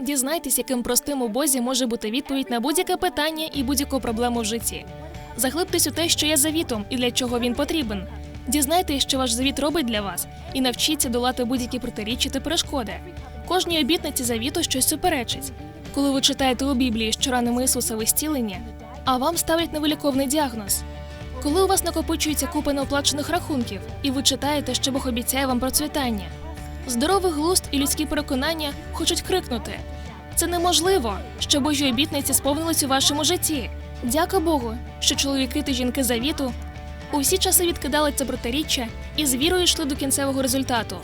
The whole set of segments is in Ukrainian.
Дізнайтесь, яким простим у Бозі може бути відповідь на будь-яке питання і будь-яку проблему в житті. Заглибтесь у те, що є завітом і для чого він потрібен. Дізнайтесь, що ваш завіт робить для вас, і навчіться долати будь-які протиріччя та перешкоди. Кожній обітниці завіту щось суперечить. Коли ви читаєте у Біблії, що ранами Ісуса ви а вам ставлять невиліковний діагноз. Коли у вас накопичується купа неоплачених рахунків, і ви читаєте, що Бог обіцяє вам процвітання. Здоровий глузд і людські переконання хочуть крикнути: це неможливо, що Божі обітниці сповнились у вашому житті. Дяка Богу, що чоловіки та жінки завіту у всі часи відкидали це протиріччя і з вірою йшли до кінцевого результату.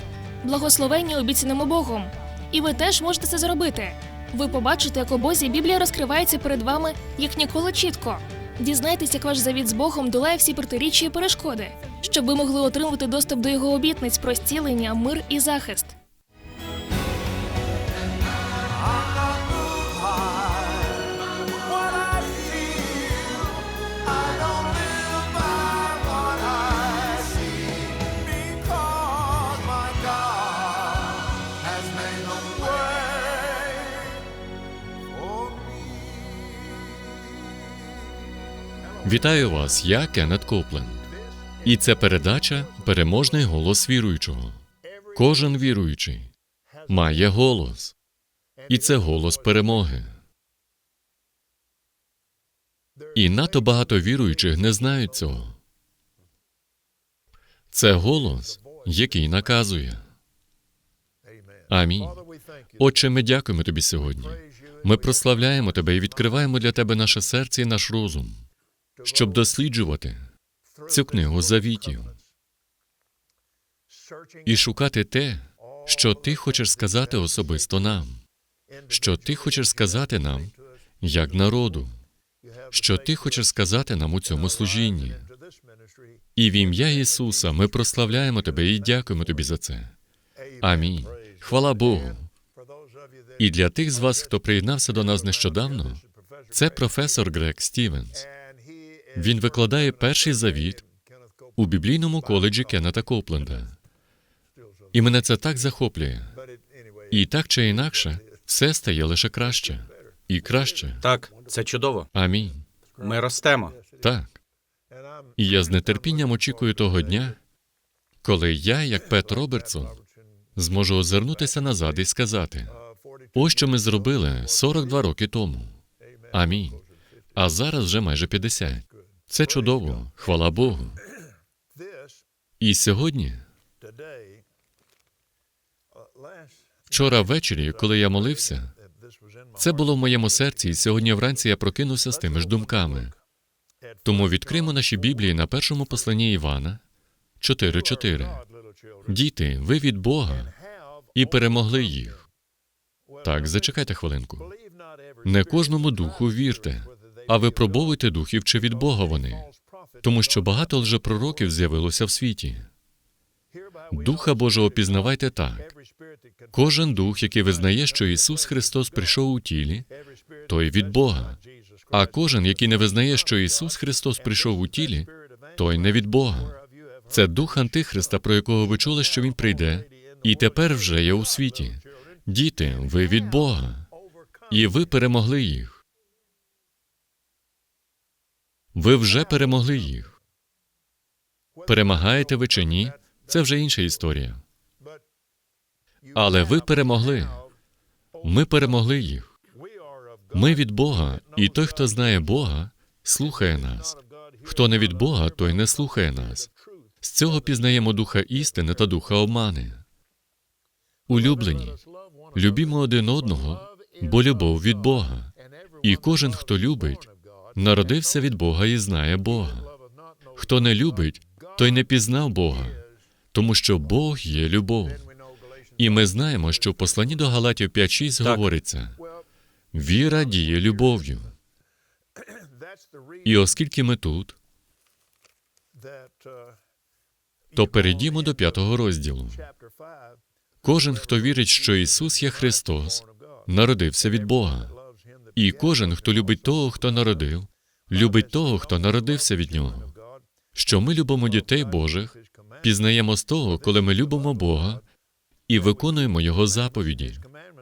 Благословення обіцяному Богом. І ви теж можете це зробити. Ви побачите, як у Бозі Біблія розкривається перед вами як ніколи чітко. Дізнайтесь, як ваш завіт з Богом долає всі протиріччя і перешкоди, щоб ви могли отримати доступ до його обітниць про зцілення, мир і захист. Вітаю вас, я Кеннет Копленд. І це передача Переможний голос віруючого. Кожен віруючий має голос, і це голос перемоги. І надто багато віруючих не знають цього. Це голос, який наказує. Амінь. Отче, ми дякуємо тобі сьогодні. Ми прославляємо тебе і відкриваємо для тебе наше серце і наш розум, щоб досліджувати цю книгу завітів і шукати те, що ти хочеш сказати особисто нам, що ти хочеш сказати нам як народу, що ти хочеш сказати нам у цьому служінні. І в ім'я Ісуса ми прославляємо тебе і дякуємо тобі за це. Амінь. Хвала Богу. І для тих з вас, хто приєднався до нас нещодавно, це професор Грег Стівенс. Він викладає перший завіт у біблійному коледжі Кеннета Копленда. І мене це так захоплює. І так чи інакше, все стає лише краще і краще. Так, це чудово. Амінь. Ми ростемо. Так. І я з нетерпінням очікую того дня, коли я, як Пет Робертсон, зможу озирнутися назад і сказати: ось що ми зробили 42 роки тому. Амінь. А зараз вже майже 50. Це чудово, хвала Богу. І сьогодні, вчора ввечері, коли я молився, це було в моєму серці, і сьогодні вранці я прокинувся з тими ж думками. Тому відкримо наші Біблії на першому посланні Івана 4.4. Діти, ви від Бога і перемогли їх. Так, зачекайте хвилинку. Не кожному духу вірте, а випробовуйте духів, чи від Бога вони, тому що багато лжепророків з'явилося в світі. Духа Божого пізнавайте так. Кожен дух, який визнає, що Ісус Христос прийшов у тілі, той від Бога. А кожен, який не визнає, що Ісус Христос прийшов у тілі, той не від Бога. Це дух Антихриста, про якого ви чули, що він прийде, і тепер вже є у світі. Діти, ви від Бога, і ви перемогли їх. Ви вже перемогли їх. Перемагаєте ви чи ні? Це вже інша історія. Але ви перемогли. Ми перемогли їх. Ми від Бога, і той, хто знає Бога, слухає нас. Хто не від Бога, той не слухає нас. З цього пізнаємо духа істини та духа обмани. Улюблені, любімо один одного, бо любов від Бога. І кожен, хто любить, народився від Бога і знає Бога. Хто не любить, той не пізнав Бога, тому що Бог є любов. І ми знаємо, що в посланні до Галатів 5.6 говориться: віра діє любов'ю. І оскільки ми тут, то перейдімо до п'ятого розділу. Кожен, хто вірить, що Ісус є Христос, народився від Бога. І кожен, хто любить того, хто народив, любить того, хто народився від нього. Що ми любимо дітей Божих, пізнаємо з того, коли ми любимо Бога і виконуємо Його заповіді.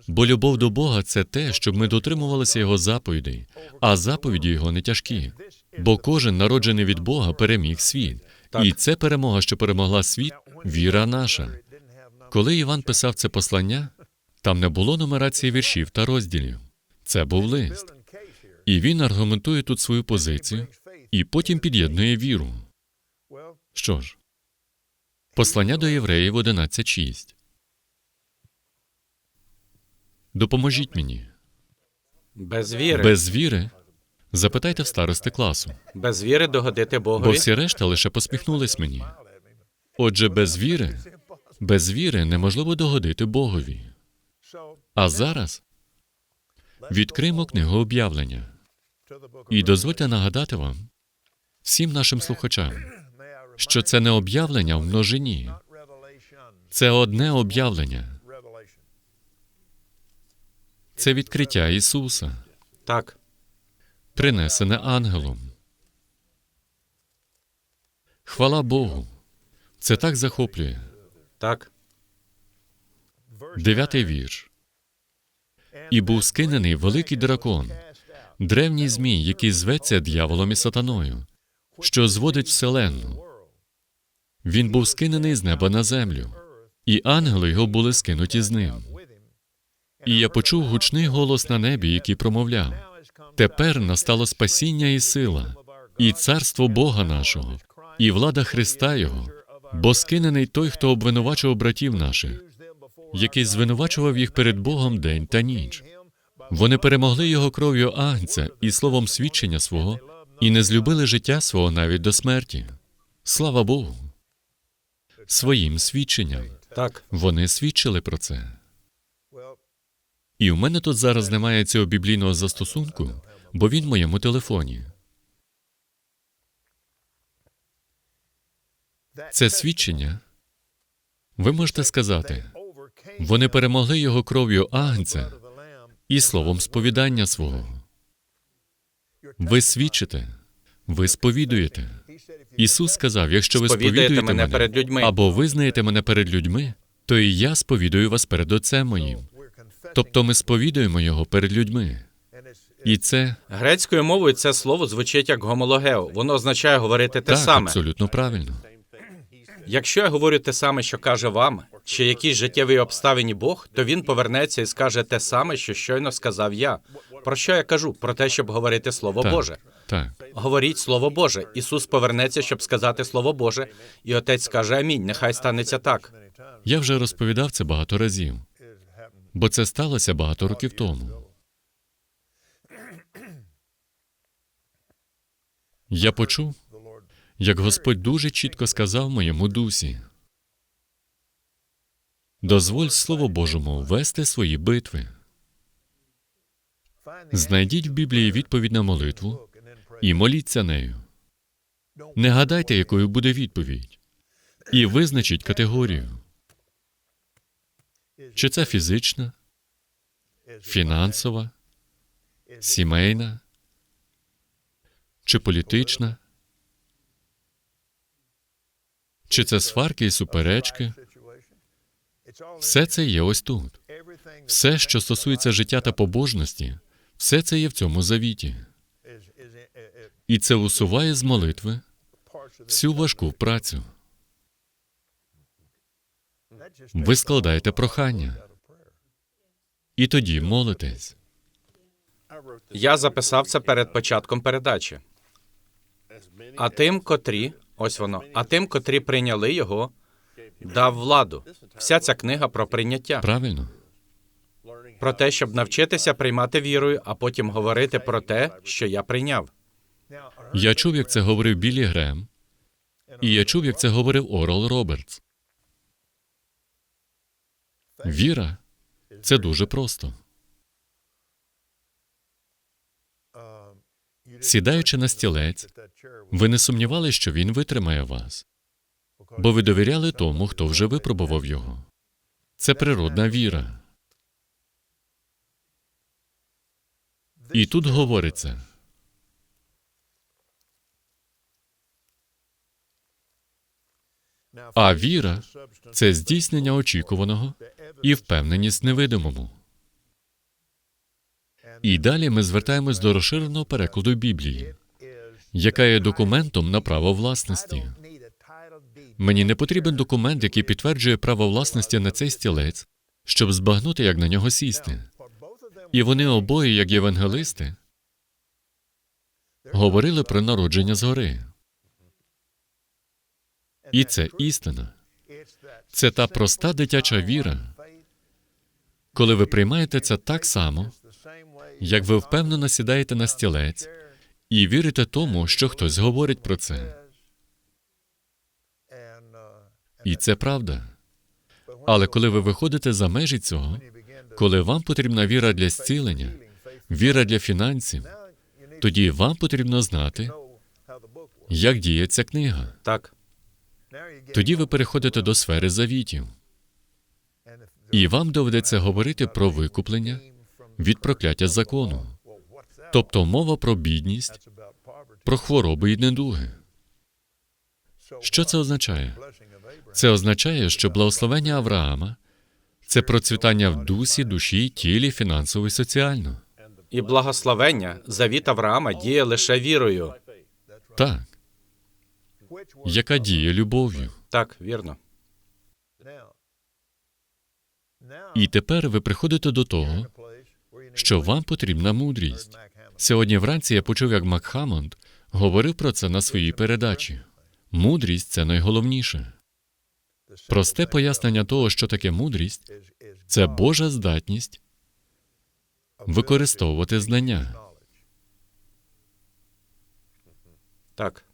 Бо любов до Бога це те, щоб ми дотримувалися Його заповідей, а заповіді Його не тяжкі. Бо кожен народжений від Бога переміг світ. І це перемога, що перемогла світ, віра наша. Коли Іван писав це послання, там не було нумерації віршів та розділів. Це був лист. І він аргументує тут свою позицію і потім під'єднує віру. Що ж, послання до євреїв 11.6. Допоможіть мені. Без віри. Без віри запитайте в старости класу, Без віри догодити бо всі решта лише посміхнулись мені. Отже, без віри, без віри неможливо догодити Богові. А зараз відкриємо книгу об'явлення. І дозвольте нагадати вам, всім нашим слухачам, що це не об'явлення в множині, це одне об'явлення, це відкриття Ісуса, Так. принесене ангелом. Хвала Богу. Це так захоплює. Так. Дев'ятий вірш. І був скинений великий дракон, древній змій, який зветься дьяволом і сатаною, що зводить вселенну. Він був скинений з неба на землю, і ангели його були скинуті з ним. І я почув гучний голос на небі, який промовляв: Тепер настало спасіння і сила, і царство Бога нашого, і влада Христа Його, бо скинений той, хто обвинувачував братів наших, який звинувачував їх перед Богом день та ніч. Вони перемогли його кров'ю агнця і словом свідчення свого, і не злюбили життя свого навіть до смерті. Слава Богу! Своїм свідченням Так. вони свідчили про це. І в мене тут зараз немає цього біблійного застосунку, бо він в моєму телефоні. Це свідчення. Ви можете сказати, вони перемогли його кров'ю агнця і словом сповідання свого. Ви свідчите, ви сповідуєте. Ісус сказав: якщо ви сповідуєте мене мене перед людьми. або визнаєте мене перед людьми, то і я сповідую вас перед Отцем моїм. Тобто ми сповідуємо його перед людьми. І це Грецькою мовою це слово звучить як гомологео. Воно означає говорити те так, саме. абсолютно правильно. Якщо я говорю те саме, що каже вам, чи якісь життєві обставині Бог, то він повернеться і скаже те саме, що щойно сказав я. Про що я кажу? Про те, щоб говорити Слово Так, Боже. Так, Говоріть Слово Боже. Ісус повернеться, щоб сказати Слово Боже, і Отець скаже Амінь. Нехай станеться так. я вже розповідав це багато разів, бо це сталося багато років тому. Я почув, як Господь дуже чітко сказав моєму дусі. Дозволь Слову Божому вести свої битви. Знайдіть в Біблії відповідь на молитву і моліться нею. Не гадайте, якою буде відповідь, і визначіть категорію. Чи це фізична, фінансова, сімейна, чи політична, чи це сварки і суперечки? Все це є ось тут. Все, що стосується життя та побожності, все це є в цьому завіті. І це усуває з молитви всю важку працю. Ви складаєте прохання. І тоді молитесь. Я записав це перед початком передачі. А тим, котрі, ось воно, а тим, котрі прийняли його, дав владу. Вся ця книга про прийняття, Правильно? про те, щоб навчитися приймати вірою, а потім говорити про те, що я прийняв. Я чув, як це говорив Білі Грем, і я чув, як це говорив Орел Робертс. Віра це дуже просто. Сідаючи на стілець, ви не сумнівали, що він витримає вас, бо ви довіряли тому, хто вже випробував його. Це природна віра. І тут говориться: а віра це здійснення очікуваного і впевненість невидимому. І далі ми звертаємось до розширеного перекладу Біблії, яка є документом на право власності. Мені не потрібен документ, який підтверджує право власності на цей стілець, щоб збагнути, як на нього сісти. І вони обоє, як євангелисти, говорили про народження згори. І це істина. Це та проста дитяча віра, коли ви приймаєте це так само, як ви впевнено сідаєте на стілець і вірите тому, що хтось говорить про це. І це правда. Але коли ви виходите за межі цього, коли вам потрібна віра для зцілення, віра для фінансів, тоді вам потрібно знати, як діє ця книга. Так, Тоді ви переходите до сфери завітів, і вам доведеться говорити про викуплення від прокляття закону, тобто мова про бідність, про хвороби і недуги. Що це означає? Це означає, що благословення Авраама це процвітання в дусі, душі, тілі, фінансово і соціально. і благословення завіт Авраама діє лише вірою. Так, яка діє любов'ю. Так, вірно. І тепер ви приходите до того, що вам потрібна мудрість. Сьогодні вранці я почув, як Макхамонд говорив про це на своїй передачі. Мудрість це найголовніше. Просте пояснення того, що таке мудрість, це Божа здатність використовувати знання. Так.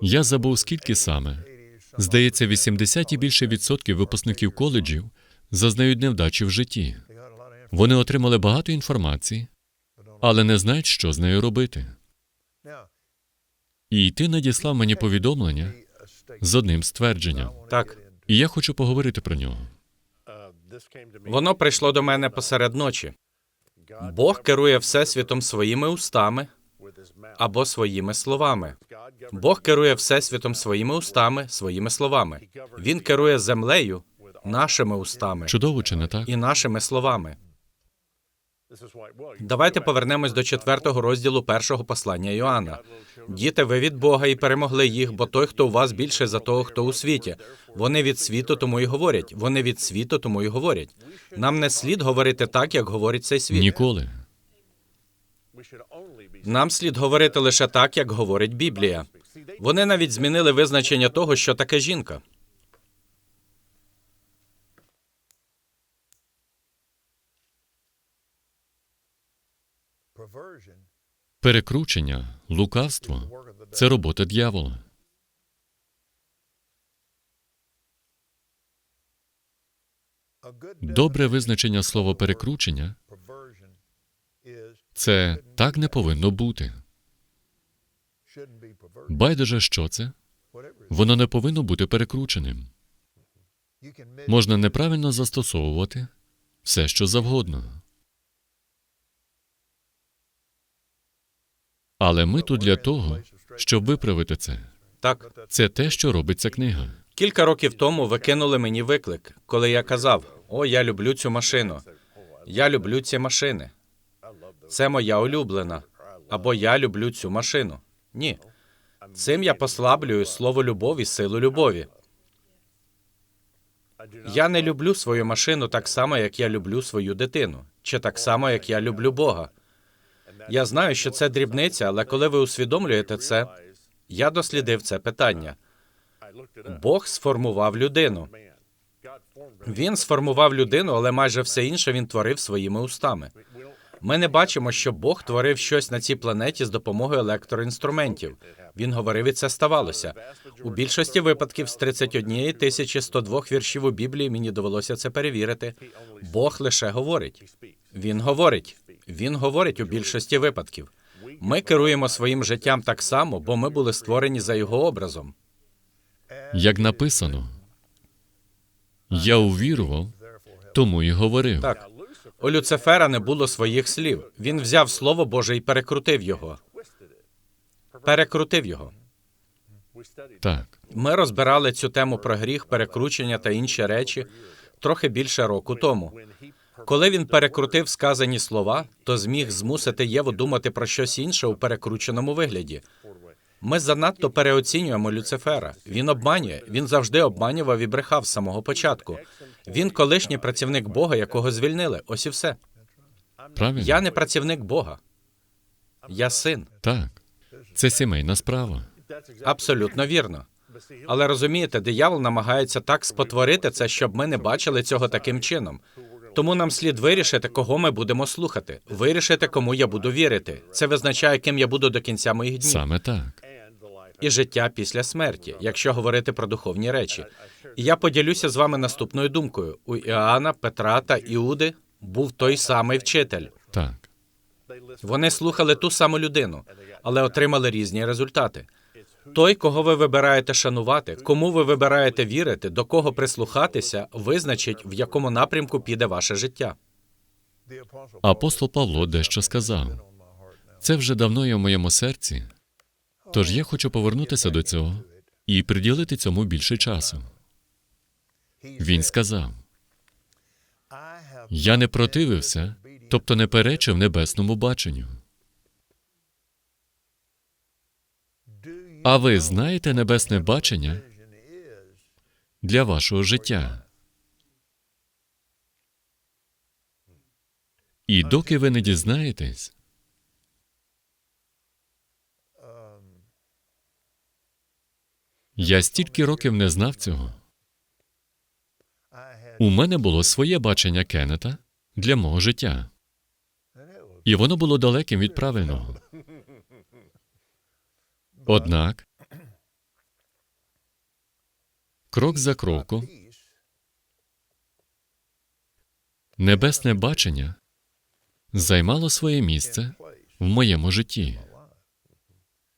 Я забув скільки саме. Здається, 80 і більше відсотків випускників коледжів зазнають невдачі в житті. Вони отримали багато інформації, але не знають, що з нею робити. І ти надіслав мені повідомлення з одним ствердженням, Так. і я хочу поговорити про нього. Воно прийшло до мене посеред ночі. Бог керує всесвітом своїми устами або своїми словами. Бог керує всесвітом своїми устами, своїми словами. Він керує землею нашими устами Чудово, чи не так? і нашими словами. Давайте повернемось до четвертого розділу першого послання Йоанна. Діти, ви від Бога і перемогли їх, бо той, хто у вас більше за того, хто у світі. Вони від світу, тому й говорять. Вони від світу, тому й говорять. Нам не слід говорити так, як говорить цей світ. Ніколи. Нам слід говорити лише так, як говорить Біблія. Вони навіть змінили визначення того, що таке жінка. Перекручення, лукавство це робота дьявола. Добре визначення слова перекручення це так не повинно бути. Байдуже, що це? Воно не повинно бути перекрученим. Можна неправильно застосовувати все, що завгодно. Але ми тут для того, щоб виправити це. Так, Це те, що робить ця книга. кілька років тому ви кинули мені виклик, коли я казав: О, я люблю цю машину. Я люблю ці машини. Це моя улюблена. Або я люблю цю машину. Ні. Цим я послаблюю слово любов і силу любові. Я не люблю свою машину так само, як я люблю свою дитину, чи так само, як я люблю Бога. Я знаю, що це дрібниця, але коли ви усвідомлюєте це, я дослідив це питання. Бог сформував людину. Він сформував людину, але майже все інше він творив своїми устами. Ми не бачимо, що Бог творив щось на цій планеті з допомогою електроінструментів. Він говорив, і це ставалося. У більшості випадків з 31 тисячі 102 віршів у Біблії мені довелося це перевірити. Бог лише говорить. Він говорить. Він говорить у більшості випадків. Ми керуємо своїм життям так само, бо ми були створені за його образом. Як написано, я увірував, тому і говорив. Так, у Люцифера не було своїх слів. Він взяв слово Боже і перекрутив його. Перекрутив його. Так. Ми розбирали цю тему про гріх, перекручення та інші речі трохи більше року тому. Коли він перекрутив сказані слова, то зміг змусити Єву думати про щось інше у перекрученому вигляді. Ми занадто переоцінюємо Люцифера. Він обманює, він завжди обманював і брехав з самого початку. Він колишній працівник Бога, якого звільнили. Ось і все. Правильно? Я не працівник Бога. Я син. Так. Це сімейна справа. Абсолютно вірно. Але розумієте, диявол намагається так спотворити це, щоб ми не бачили цього таким чином. Тому нам слід вирішити, кого ми будемо слухати, вирішити, кому я буду вірити. Це визначає, ким я буду до кінця моїх днів Саме так. і життя після смерті, якщо говорити про духовні речі. І я поділюся з вами наступною думкою: у Іоанна, Петра та Іуди був той самий вчитель. Так. Вони слухали ту саму людину, але отримали різні результати. Той, кого ви вибираєте шанувати, кому ви вибираєте вірити, до кого прислухатися, визначить, в якому напрямку піде ваше життя. Апостол Павло дещо сказав. Це вже давно є в моєму серці. Тож я хочу повернутися до цього і приділити цьому більше часу. Він сказав: Я не противився, тобто не перечив небесному баченню. А ви знаєте небесне бачення для вашого життя? І доки ви не дізнаєтесь, я стільки років не знав цього. У мене було своє бачення Кеннета для мого життя, і воно було далеким від правильного. Однак, крок за кроком, небесне бачення займало своє місце в моєму житті.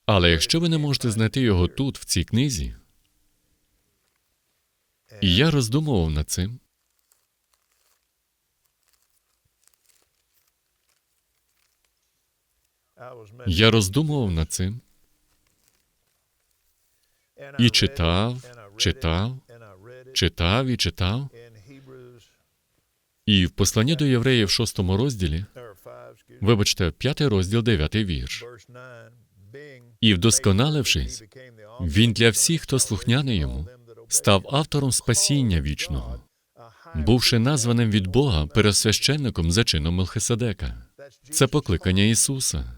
Але якщо ви не можете знайти його тут, в цій книзі, і я роздумував над цим, я роздумував над цим і читав, читав, читав і читав. І в посланні до євреїв в шостому розділі, вибачте, п'ятий розділ, дев'ятий вірш. І вдосконалившись, він для всіх, хто слухняний йому, став автором спасіння вічного, бувши названим від Бога пересвященником за чином Мелхиседека. Це покликання Ісуса.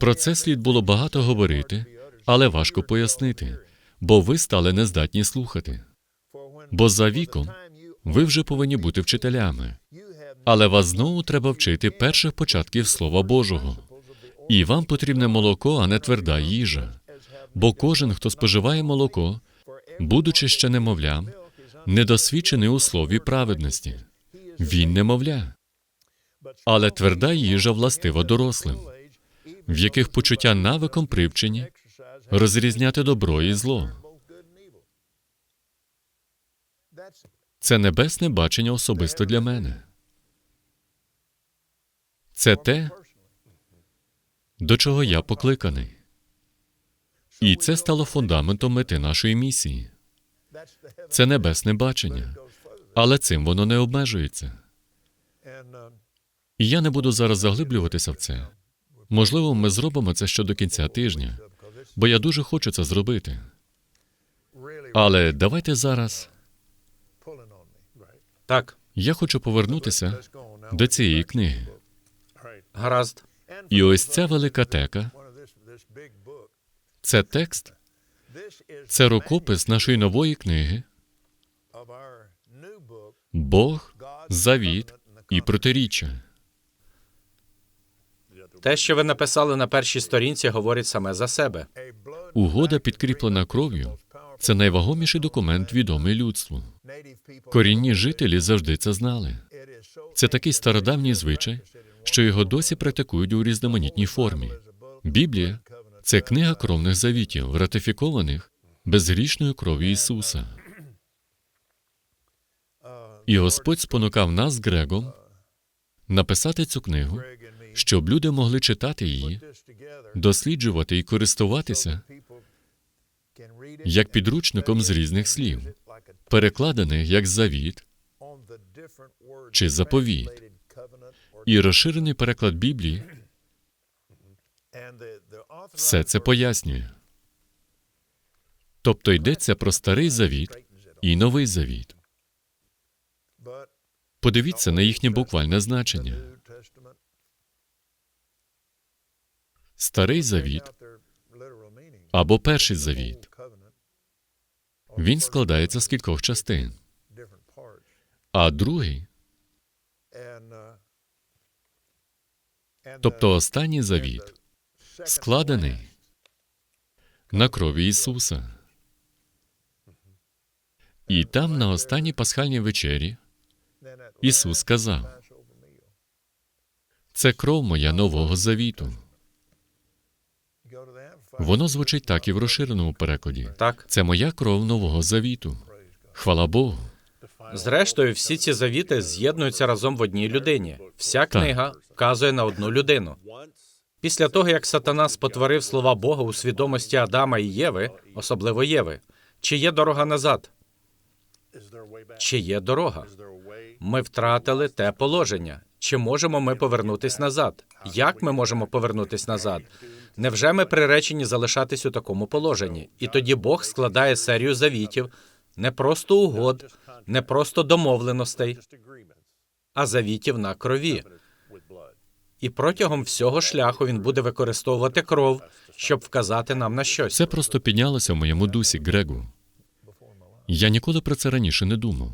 Про це слід було багато говорити, але важко пояснити, бо ви стали нездатні слухати. Бо за віком ви вже повинні бути вчителями, але вас знову треба вчити перших початків Слова Божого. І вам потрібне молоко, а не тверда їжа. Бо кожен, хто споживає молоко, будучи ще немовлям, недосвідчений у слові праведності. Він немовля. Але тверда їжа властива дорослим, в яких почуття навиком привчені розрізняти добро і зло. Це небесне бачення особисто для мене. Це те, до чого я покликаний. І це стало фундаментом мети нашої місії. Це небесне бачення, але цим воно не обмежується. І я не буду зараз заглиблюватися в це. Можливо, ми зробимо це ще до кінця тижня, бо я дуже хочу це зробити. Але давайте зараз Так, я хочу повернутися до цієї книги. гаразд. І ось ця велика тека це текст, це рукопис нашої нової книги Бог, Завіт і протиріччя. Те, що ви написали на першій сторінці, говорить саме за себе. Угода, підкріплена кров'ю, це найвагоміший документ, відомий людству. Корінні жителі завжди це знали. Це такий стародавній звичай, що його досі практикують у різноманітній формі. Біблія це книга кровних завітів, ратифікованих безгрішною кров'ю Ісуса. І Господь спонукав нас з Грегом написати цю книгу, щоб люди могли читати її, досліджувати і користуватися як підручником з різних слів, перекладених як завіт, чи заповіт. І розширений переклад Біблії все це пояснює. Тобто йдеться про старий завіт і новий завіт. Подивіться на їхнє буквальне значення. Старий завіт або перший завіт. Він складається з кількох частин, а другий, тобто останній завіт, складений на крові Ісуса. І там, на останній пасхальній вечері, Ісус сказав: це кров моя нового завіту. Воно звучить так і в розширеному перекладі. Так. Це моя кров нового завіту. Хвала Богу. Зрештою, всі ці завіти з'єднуються разом в одній людині. Вся книга вказує на одну людину. Після того, як сатана спотворив слова Бога у свідомості Адама і Єви, особливо Єви, чи є дорога назад? Чи є дорога? Ми втратили те положення. Чи можемо ми повернутись назад? Як ми можемо повернутись назад? Невже ми приречені залишатись у такому положенні? І тоді Бог складає серію завітів, не просто угод, не просто домовленостей, а завітів на крові. І протягом всього шляху він буде використовувати кров, щоб вказати нам на щось. Це просто піднялося в моєму дусі, Грегу. Я ніколи про це раніше не думав.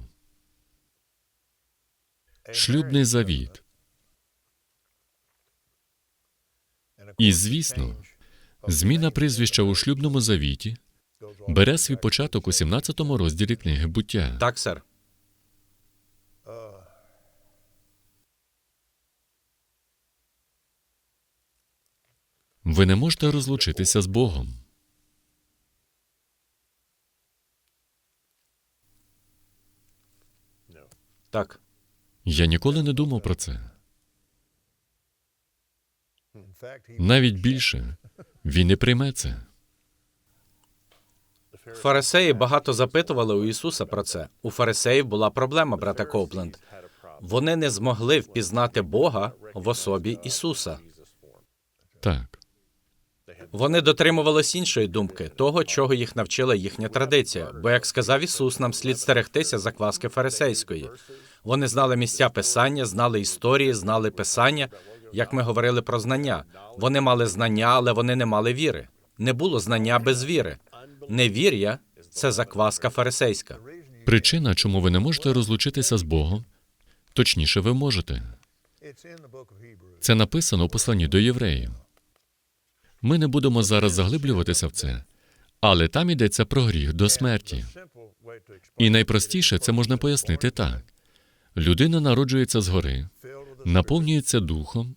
Шлюбний завіт. І, звісно, зміна прізвища у шлюбному завіті бере свій початок у 17 розділі книги буття. Так, сер. Ви не можете розлучитися з Богом. Так. Я ніколи не думав про це. Навіть більше він не прийме це. Фарисеї багато запитували у Ісуса про це. У фарисеїв була проблема, брате Копленд. Вони не змогли впізнати Бога в особі Ісуса. Так. Вони дотримувались іншої думки, того, чого їх навчила їхня традиція. Бо, як сказав Ісус, нам слід стерегтися закваски фарисейської. Вони знали місця писання, знали історії, знали писання, як ми говорили про знання. Вони мали знання, але вони не мали віри. Не було знання без віри. Невір'я це закваска фарисейська. Причина, чому ви не можете розлучитися з Богом, точніше, ви можете. Це написано у посланні до євреїв. Ми не будемо зараз заглиблюватися в це, але там йдеться про гріх до смерті. І найпростіше це можна пояснити так: людина народжується згори, наповнюється духом,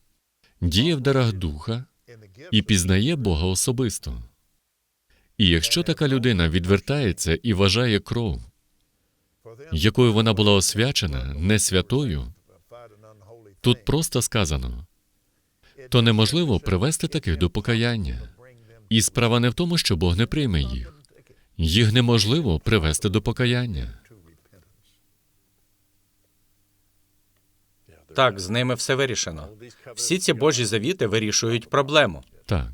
діє в дарах духа і пізнає Бога особисто. І якщо така людина відвертається і вважає кров, якою вона була освячена, не святою, тут просто сказано, то неможливо привести таких до покаяння. І справа не в тому, що Бог не прийме їх. Їх неможливо привести до покаяння. Так, з ними все вирішено. Всі ці Божі завіти вирішують проблему. Так,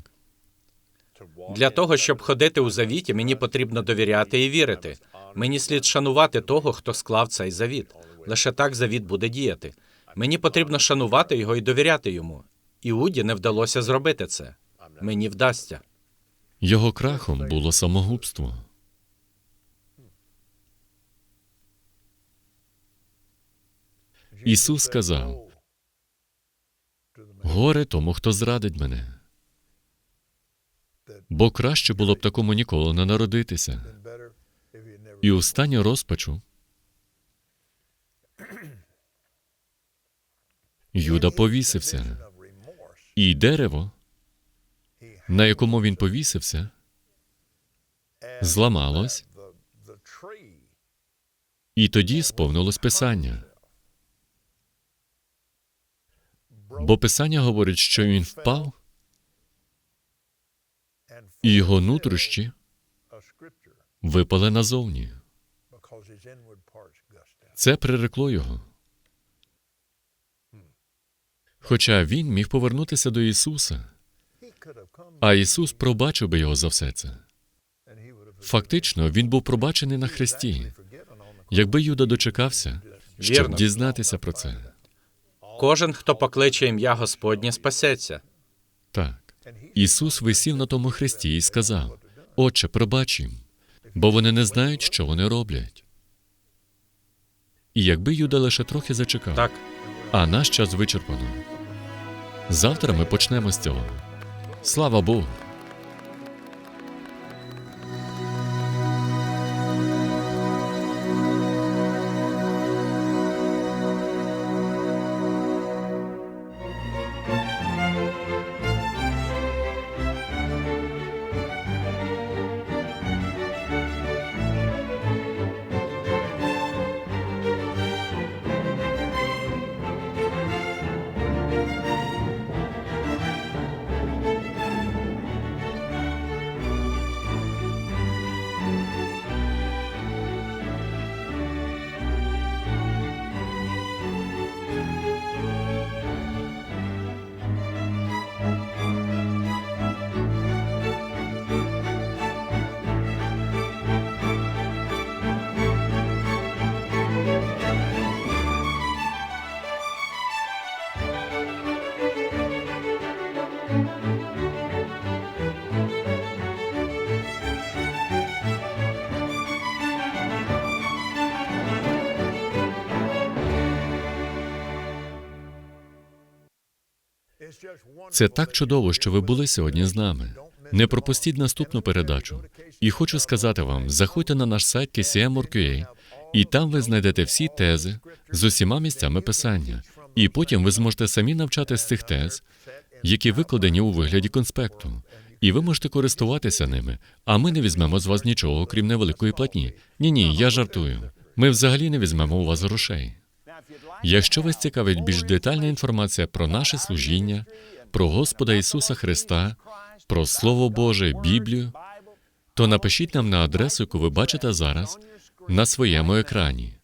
Для того, щоб ходити у завіті, мені потрібно довіряти і вірити. Мені слід шанувати того, хто склав цей завіт. Лише так завіт буде діяти. Мені потрібно шанувати його і довіряти йому. Іуді не вдалося зробити це. Мені вдасться. його крахом було самогубство. Ісус сказав: горе тому, хто зрадить мене. Бо краще було б такому ніколи не народитися. І у стані розпачу Юда повісився, і дерево, на якому він повісився, зламалось, і тоді сповнилось Писання. Бо Писання говорить, що він впав, і його нутрощі випали назовні. Це прирекло його. Хоча він міг повернутися до Ісуса, а Ісус пробачив би його за все це. Фактично, він був пробачений на хресті. Якби Юда дочекався, щоб дізнатися про це. Кожен, хто покличе ім'я Господнє, спасеться. Так. Ісус висів на тому хресті і сказав: Отче, пробач їм, бо вони не знають, що вони роблять. І якби Юда лише трохи зачекав, Так, а наш час вичерпано. Завтра ми почнемо з цього. Слава Богу! Це так чудово, що ви були сьогодні з нами. Не пропустіть наступну передачу. І хочу сказати вам: заходьте на наш сайт KCM.org.ua, і там ви знайдете всі тези з усіма місцями писання. І потім ви зможете самі навчати з цих тез, які викладені у вигляді конспекту. І ви можете користуватися ними, а ми не візьмемо з вас нічого, крім невеликої платні. Ні, ні, я жартую. Ми взагалі не візьмемо у вас грошей. Якщо вас цікавить більш детальна інформація про наше служіння, про Господа Ісуса Христа, про Слово Боже, Біблію, то напишіть нам на адресу, яку ви бачите зараз на своєму екрані.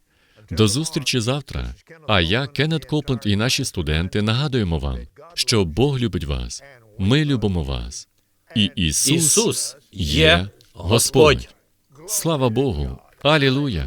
До зустрічі завтра. А я, Кеннет Копленд і наші студенти нагадуємо вам, що Бог любить вас, ми любимо вас. І Ісус, Ісус є Господь. Слава Богу! Алілуя!